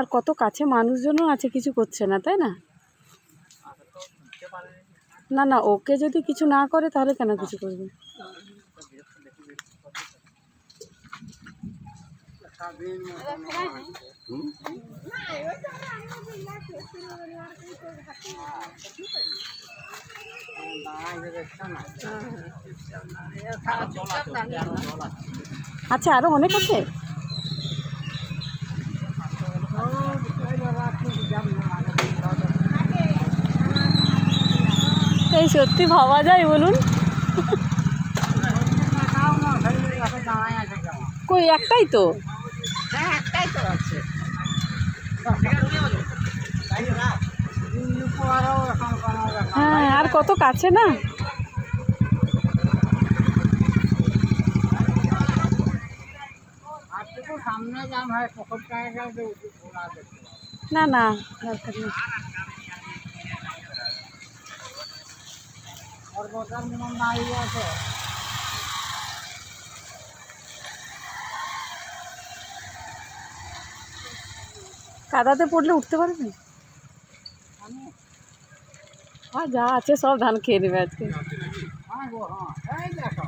আর কত কাছে মানুষজনও আছে, কিছু করছে না, তাই না? না না, ওকে যদি কিছু না করে, তাহলে কেন কিছু করবে? আচ্ছা আরও অনেক আছে? এই সত্যি ভাবা যায় বলুন। কই, একটাই তো? হ্যাঁ আর কত কাছে না? না না। দরকার নেই বসার নিয়ম দাঁড়িয়ে আছে। কাদাতে পড়লে উঠতে পারবি? আর যা আছে সব ধান খেয়ে নেবে আজকে। হ্যাঁ গো হ্যাঁ। এই দেখো।